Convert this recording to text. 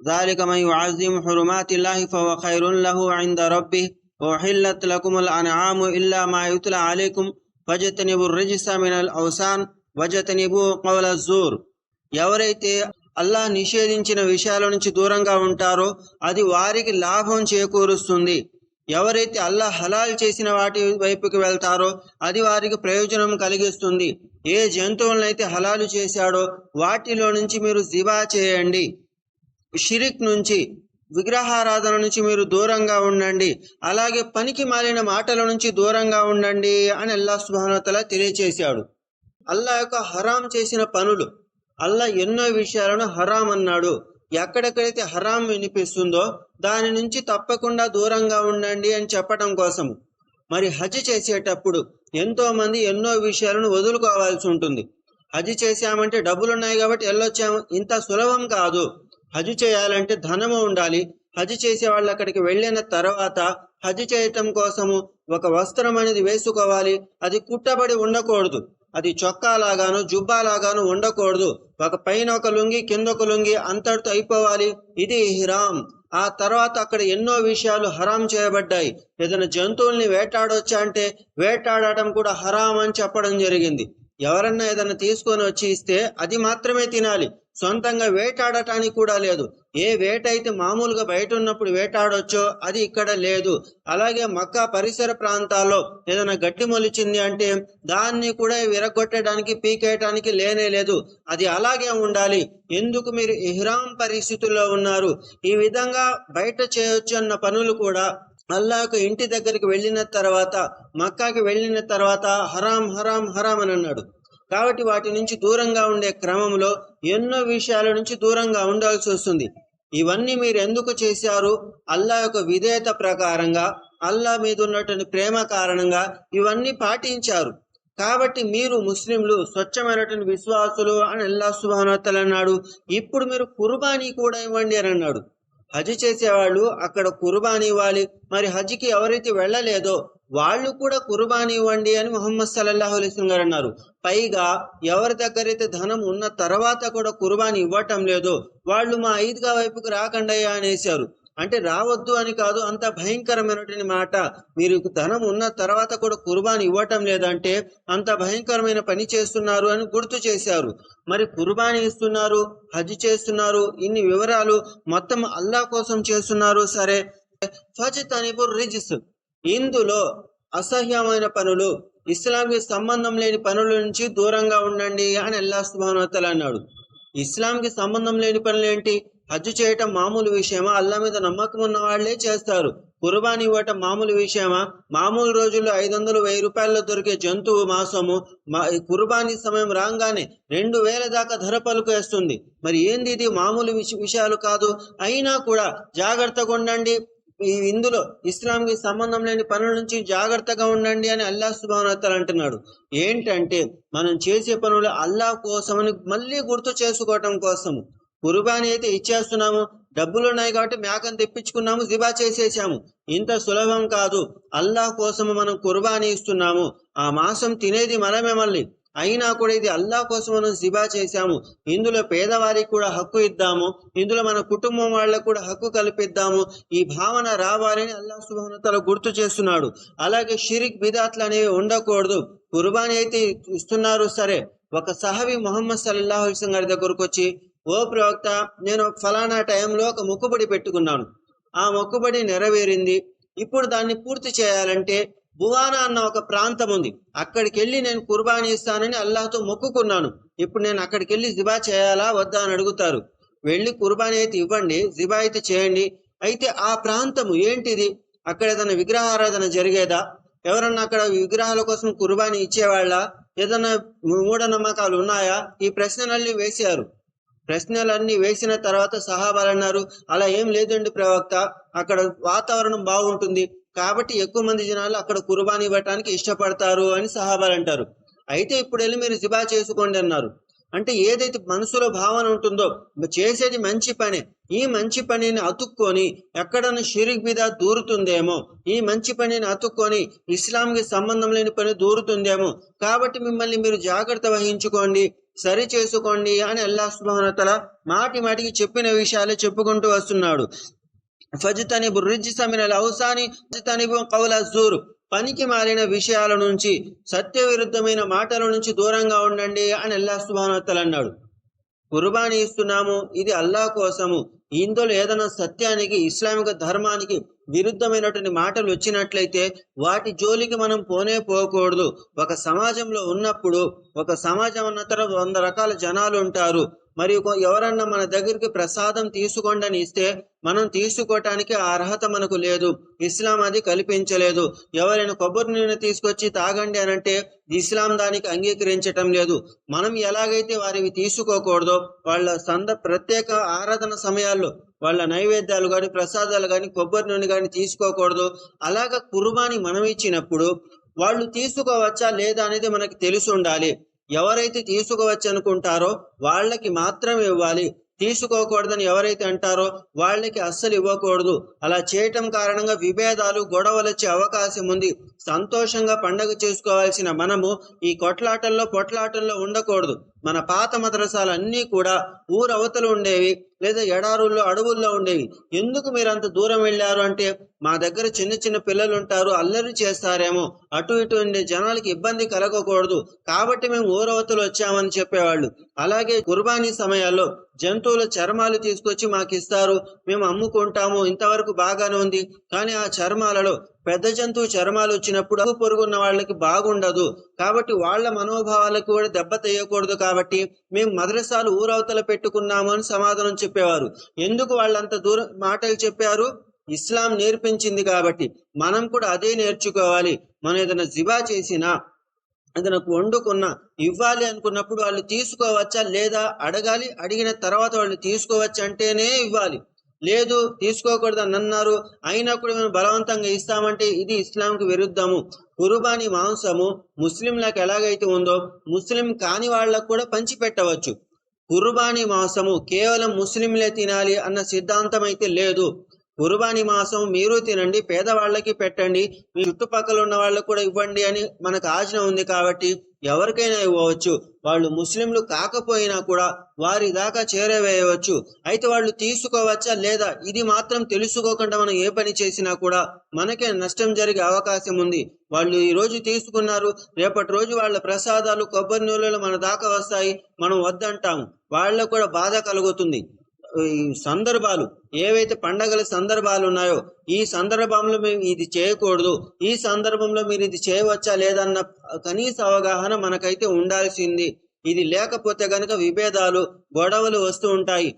ذلك من يعظم حرمات الله فهو خير له عند ربه وأحلت لكم الأنعام إلا ما يتلى عليكم فاجتنبوا الرجس من الأوثان وجتنبوا قول الزور ఎవరైతే అల్లాహ్ నిషేధించిన విషయాల నుంచి దూరంగా ఉంటారో అది వారికి లాభం చేకూరుస్తుంది ఎవరైతే అల్లాహ్ హలాల్ చేసిన వాటి వైపుకి వెళ్తారో అది వారికి ప్రయోజనం కలిగిస్తుంది ఏ జంతువులనైతే హలాలు చేశాడో వాటిలో నుంచి మీరు జిబా చేయండి షిరిక్ నుంచి విగ్రహారాధన నుంచి మీరు దూరంగా ఉండండి. అలాగే పనికి మాలిన మాటల నుంచి దూరంగా ఉండండి అని అల్లా సుబానతల తెలియచేశాడు. అల్లా యొక్క హరాం చేసిన పనులు అల్లా ఎన్నో విషయాలను హరాం అన్నాడు. ఎక్కడెక్కడైతే హరాం వినిపిస్తుందో దాని నుంచి తప్పకుండా దూరంగా ఉండండి అని చెప్పడం కోసము. మరి హజ్ చేసేటప్పుడు ఎంతో మంది ఎన్నో విషయాలను వదులుకోవాల్సి ఉంటుంది. హజ్ చేశామంటే డబ్బులు ఉన్నాయి కాబట్టి వెళ్ళొచ్చాము ఇంత సులభం కాదు. హజ్ చేయాలంటే ధనము ఉండాలి. హజ్ చేసే వాళ్ళు అక్కడికి వెళ్ళిన తర్వాత హజ్ చేయటం కోసము ఒక వస్త్రం అనేది వేసుకోవాలి. అది కుట్టబడి ఉండకూడదు. అది చొక్కా లాగాను జుబ్బా లాగాను ఉండకూడదు. ఒక పైన ఒక లుంగి కింద ఒక లుంగి అంతటితో అయిపోవాలి. ఇది హిరామ్ ఆ తర్వాత అక్కడ ఎన్నో విషయాలు హరాం చేయబడ్డాయి. ఏదైనా జంతువుల్ని వేటాడొచ్చా అంటే వేటాడటం కూడా హరాం అని చెప్పడం జరిగింది. ఎవరన్నా ఏదైనా తీసుకొని వచ్చి ఇస్తే అది మాత్రమే తినాలి. సొంతంగా వేటాడటానికి కూడా లేదు. ఏ వేట అయితే మామూలుగా బయట ఉన్నప్పుడు వేటాడొచ్చో అది ఇక్కడ లేదు. అలాగే మక్కా పరిసర ప్రాంతాల్లో ఏదైనా గట్టి మొలిచింది అంటే దాన్ని కూడా విరగొట్టడానికి పీకేయటానికి లేనే లేదు. అది అలాగే ఉండాలి. ఎందుకు మీరు ఇహ్రాం పరిస్థితుల్లో ఉన్నారు? ఈ విధంగా బయట చేయొచ్చు అన్న పనులు కూడా అల్లా యొక్క ఇంటి దగ్గరికి వెళ్ళిన తర్వాత మక్కాకి వెళ్ళిన తర్వాత హరాం హరాం హరాం అని అన్నాడు. కాబట్టి వాటి నుంచి దూరంగా ఉండే క్రమంలో ఎన్నో విషయాల నుంచి దూరంగా ఉండాల్సి వస్తుంది. ఇవన్నీ మీరు ఎందుకు చేశారు? అల్లా యొక్క విధేయత ప్రకారంగా అల్లా మీద ఉన్నటువంటి ప్రేమ కారణంగా ఇవన్నీ పాటించారు. కాబట్టి మీరు ముస్లింలు స్వచ్ఛమైనటువంటి విశ్వాసులు అని అల్లా సుబానతలు అన్నాడు. ఇప్పుడు మీరు కుర్బానీ కూడా ఇవ్వండి అని అన్నాడు. హజ్ చేసేవాళ్ళు అక్కడ కుర్బానీ ఇవ్వాలి. మరి హజ్కి ఎవరైతే వెళ్ళలేదో వాళ్ళు కూడా కుర్బానీ ఇవ్వండి అని ముహమ్మద్ సల్లల్లాహు అలైస్లం గారు అన్నారు. పైగా ఎవరి దగ్గర అయితే ధనం ఉన్న తర్వాత కూడా కుర్బానీ ఇవ్వటం లేదో వాళ్ళు మా ఈద్గా వైపుకు రాకండయ్యా అనేసారు అంటే రావద్దు అని కాదు అంత భయంకరమైనటువంటి మాట. మీరు ధనం ఉన్న తర్వాత కూడా కుర్బానీ ఇవ్వటం లేదంటే అంత భయంకరమైన పని చేస్తున్నారు అని గుర్తు చేశారు. మరి కుర్బానీ ఇస్తున్నారు హజ్ చేస్తున్నారు ఇన్ని వివరాలు మొత్తం అల్లా కోసం చేస్తున్నారు సరే. ఫజ్ తనిపు రిజిస్. ఇందులో అసహ్యమైన పనులు ఇస్లాంకి సంబంధం లేని పనుల నుంచి దూరంగా ఉండండి అని అల్లా సుబానతల అన్నాడు. ఇస్లాంకి సంబంధం లేని పనులు ఏంటి? హజ్ చేయటం మామూలు విషయమా? అల్లా మీద నమ్మకం ఉన్న వాళ్ళే చేస్తారు. కుర్బానీ ఇవ్వటం మామూలు విషయమా? మామూలు రోజుల్లో ఐదు వందలు వెయ్యి రూపాయల్లో దొరికే జంతువు మాంసము మా ఈ కుర్బానీ సమయం రాగానే రెండు వేల దాకా ధర పలుకేస్తుంది మరి ఏంది ఇది? మామూలు విష- విషయాలు కాదు. అయినా కూడా జాగ్రత్తగా ఉండండి. ఇందులో ఇస్లాంకి సంబంధం లేని పనుల నుంచి జాగ్రత్తగా ఉండండి అని అల్లా సుబానతలు అంటున్నాడు. ఏంటంటే మనం చేసే పనులు అల్లా కోసమని మళ్ళీ గుర్తు చేసుకోవటం కోసము. కుర్బానీ అయితే ఇచ్చేస్తున్నాము. డబ్బులు ఉన్నాయి కాబట్టి మేకను తెప్పించుకున్నాము జిబా చేసేసాము. ఇంత సులభం కాదు. అల్లాహ్ కోసము మనం కుర్బానీ ఇస్తున్నాము. ఆ మాంసం తినేది మనమే మళ్ళీ. అయినా కూడా ఇది అల్లా కోసం మనం జిబా చేశాము. ఇందులో పేదవారికి కూడా హక్కు ఇద్దాము. ఇందులో మన కుటుంబం వాళ్ళకు కూడా హక్కు కల్పిద్దాము. ఈ భావన రావాలని అల్లాహ్ సుభానతల గుర్తు చేస్తున్నాడు. అలాగే షిరిక్ బిదాత్లు అనేవి ఉండకూడదు. కుర్బానీ అయితే ఇస్తున్నారు సరే. ఒక సహవి మొహమ్మద్ సల్లాహు అలైస్ గారి దగ్గరకు వచ్చి ఓ ప్రవక్త నేను ఫలానా టైంలో ఒక మొక్కుబడి పెట్టుకున్నాను. ఆ మొక్కుబడి నెరవేరింది. ఇప్పుడు దాన్ని పూర్తి చేయాలంటే బువానా అన్న ఒక ప్రాంతం ఉంది. అక్కడికి వెళ్ళి నేను కుర్బానీ ఇస్తానని అల్లాహ్తో మొక్కుకున్నాను. ఇప్పుడు నేను అక్కడికి వెళ్ళి జిబా చేయాలా వద్దా అని అడుగుతారు. వెళ్ళి కుర్బానీ అయితే ఇవ్వండి జిబా అయితే చేయండి. అయితే ఆ ప్రాంతము ఏంటిది? అక్కడ ఏదైనా విగ్రహారాధన జరిగేదా? ఎవరన్నా అక్కడ విగ్రహాల కోసం కుర్బానీ ఇచ్చేవాళ్ళ? ఏదైనా మూఢనమ్మకాలు ఉన్నాయా? ఈ ప్రశ్నలన్నీ వేశారు. ప్రశ్నలన్నీ వేసిన తర్వాత సహాబాలు అన్నారు అలా ఏం లేదండి ప్రవక్త అక్కడ వాతావరణం బాగుంటుంది కాబట్టి ఎక్కువ మంది జనాలు అక్కడ కుర్బానీ ఇవ్వటానికి ఇష్టపడతారు అని సహాబాలు అంటారు. అయితే ఇప్పుడు వెళ్ళి మీరు జిబా చేసుకోండి అన్నారు. అంటే ఏదైతే మనసులో భావన ఉంటుందో చేసేది మంచి పనే. ఈ మంచి పనిని అతుక్కొని ఎక్కడన్నా షిరిక్ మీద దూరుతుందేమో ఈ మంచి పనిని అతుక్కొని ఇస్లాంకి సంబంధం లేని పని దూరుతుందేమో కాబట్టి మిమ్మల్ని మీరు జాగ్రత్త వహించుకోండి సరి చేసుకోండి అని అల్లాహ్ సుబానతల మాటి మాటికి చెప్పిన విషయాలు చెప్పుకుంటూ వస్తున్నాడు. ఫజితనిబు రిజ్స మినల్ ఔసాని ఫజితనిబు కౌల జూర్. పనికి మారిన విషయాల నుంచి సత్య విరుద్ధమైన మాటల నుంచి దూరంగా ఉండండి అని అల్లాహ్ సుబానతల అన్నాడు. కుర్బానీ ఇస్తున్నాము ఇది అల్లా కోసము. ఇందులో ఏదైనా సత్యానికి ఇస్లామిక ధర్మానికి విరుద్ధమైనటువంటి మాటలు వచ్చినట్లయితే వాటి జోలికి మనం పోనే పోకూడదు. ఒక సమాజంలో ఉన్నప్పుడు ఒక సమాజం అన్న తర్వాత వంద రకాల జనాలు ఉంటారు. మరియు ఎవరన్నా మన దగ్గరికి ప్రసాదం తీసుకోండి అని ఇస్తే మనం తీసుకోవటానికి ఆ అర్హత మనకు లేదు. ఇస్లాం అది కల్పించలేదు. ఎవరైనా కొబ్బరి నూనె తీసుకొచ్చి తాగండి అని అంటే ఇస్లాం దానికి అంగీకరించటం లేదు. మనం ఎలాగైతే వారివి తీసుకోకూడదో వాళ్ళ సంద ప్రత్యేక ఆరాధన సమయాల్లో వాళ్ళ నైవేద్యాలు కానీ ప్రసాదాలు కానీ కొబ్బరి నూనె కానీ తీసుకోకూడదు. అలాగ కుర్బాని మనం ఇచ్చినప్పుడు వాళ్ళు తీసుకోవచ్చా లేదా అనేది మనకి తెలిసి ఉండాలి. ఎవరైతే తీసుకోవచ్చు అనుకుంటారో వాళ్ళకి మాత్రమే ఇవ్వాలి. తీసుకోకూడదని ఎవరైతే అంటారో వాళ్ళకి అస్సలు ఇవ్వకూడదు. అలా చేయటం కారణంగా విభేదాలు గొడవలు వచ్చే అవకాశం ఉంది. సంతోషంగా పండగ చేసుకోవాల్సిన మనము ఈ కొట్లాటల్లో పొట్లాటల్లో ఉండకూడదు. మన పాత మద్రసాలు అన్నీ కూడా ఊరవతలు ఉండేవి లేదా ఎడారుల్లో అడవుల్లో ఉండేవి. ఎందుకు మీరు అంత దూరం వెళ్ళారు అంటే మా దగ్గర చిన్న చిన్న పిల్లలు ఉంటారు అల్లరి చేస్తారేమో. అటు ఇటు ఉండే జనాలకి ఇబ్బంది కలగకూడదు. కాబట్టి మేము ఊరవతలు వచ్చామని చెప్పేవాళ్ళు. అలాగే కుర్బానీ సమయాల్లో జంతువుల చర్మాలు తీసుకొచ్చి మాకు ఇస్తారు మేము అమ్ముకుంటాము. ఇంతవరకు బాగానే ఉంది. కానీ ఆ చర్మాలలో పెద్ద జంతువు చర్మాలు వచ్చినప్పుడు అగు పొరుగున్న వాళ్ళకి బాగుండదు. కాబట్టి వాళ్ళ మనోభావాలకు కూడా దెబ్బ తీయకూడదు కాబట్టి మేము మదరసాలు ఊరవతల పెట్టుకున్నాము అని సమాధానం చెప్పేవారు. ఎందుకు వాళ్ళంత దూరం మాటలు చెప్పారు? ఇస్లాం నేర్పించింది కాబట్టి మనం కూడా అదే నేర్చుకోవాలి. మనం ఏదైనా జిబా చేసినా ఏదైనా వండుకున్న ఇవ్వాలి అనుకున్నప్పుడు వాళ్ళు తీసుకోవచ్చా లేదా అడగాలి. అడిగిన తర్వాత వాళ్ళు తీసుకోవచ్చు అంటేనే ఇవ్వాలి. లేదు తీసుకోకూడదు అని అన్నారు అయినా కూడా మేము బలవంతంగా ఇస్తామంటే ఇది ఇస్లాంకి విరుద్ధము. కుర్బానీ మాంసము ముస్లింలకు ఎలాగైతే ఉందో ముస్లిం కాని వాళ్ళకు కూడా పంచి పెట్టవచ్చు కుర్బానీ మాంసము కేవలం ముస్లింలే తినాలి అన్న సిద్ధాంతం అయితే లేదు. కుర్బానీ మాంసం మీరు తినండి పేదవాళ్ళకి పెట్టండి మీ చుట్టుపక్కల ఉన్న వాళ్ళకు కూడా ఇవ్వండి అని మనకు ఆజ్ఞ ఉంది కాబట్టి ఎవరికైనా ఇవ్వవచ్చు. వాళ్ళు ముస్లింలు కాకపోయినా కూడా వారి దాకా చేరవేయవచ్చు. అయితే వాళ్ళు తీసుకోవచ్చా లేదా? ఇది మాత్రం తెలుసుకోకుండా మనం ఏ పని చేసినా కూడా మనకే నష్టం జరిగే అవకాశం ఉంది. వాళ్ళు ఈ రోజు తీసుకున్నారు. రేపటి రోజు వాళ్ళ ప్రసాదాలు కొబ్బరి నూనెలు మన దాకా వస్తాయి. మనం వద్దంటాము వాళ్ళకు కూడా బాధ కలుగుతుంది. సందర్భాలు ఏవైతే పండగల సందర్భాలు ఉన్నాయో ఈ సందర్భంలో మేము ఇది చేయకూడదు. ఈ సందర్భంలో మీరు ఇది చేయవచ్చా లేదన్న కనీస అవగాహన మనకైతే ఉండాల్సింది. ఇది లేకపోతే గనక విభేదాలు గొడవలు వస్తూ ఉంటాయి.